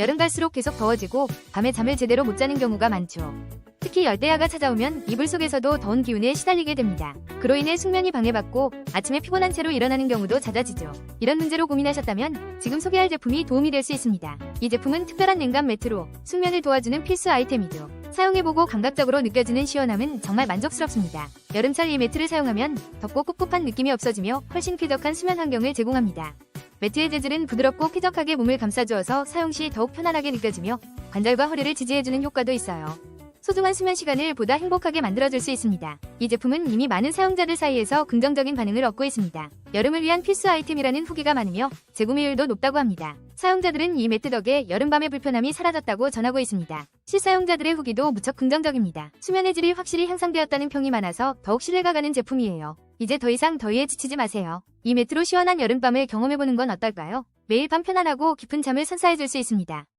여름 갈수록 계속 더워지고 밤에 잠을 제대로 못 자는 경우가 많죠. 특히 열대야가 찾아오면 이불 속에서도 더운 기운에 시달리게 됩니다. 그로 인해 숙면이 방해받고 아침에 피곤한 채로 일어나는 경우도 잦아지죠. 이런 문제로 고민하셨다면 지금 소개할 제품이 도움이 될 수 있습니다. 이 제품은 특별한 냉감 매트로 숙면을 도와주는 필수 아이템이죠. 사용해보고 감각적으로 느껴지는 시원함은 정말 만족스럽습니다. 여름철 이 매트를 사용하면 덥고 꿉꿉한 느낌이 없어지며 훨씬 쾌적한 수면 환경을 제공합니다. 매트의 재질은 부드럽고 쾌적하게 몸을 감싸주어서 사용 시 더욱 편안하게 느껴지며 관절과 허리를 지지해주는 효과도 있어요. 소중한 수면 시간을 보다 행복하게 만들어줄 수 있습니다. 이 제품은 이미 많은 사용자들 사이에서 긍정적인 반응을 얻고 있습니다. 여름을 위한 필수 아이템이라는 후기가 많으며 재구매율도 높다고 합니다. 사용자들은 이 매트 덕에 여름밤의 불편함이 사라졌다고 전하고 있습니다. 실사용자들의 후기도 무척 긍정적입니다. 수면의 질이 확실히 향상되었다는 평이 많아서 더욱 신뢰가 가는 제품이에요. 이제 더 이상 더위에 지치지 마세요. 이 매트로 시원한 여름밤을 경험해보는 건 어떨까요? 매일 밤 편안하고 깊은 잠을 선사해줄 수 있습니다.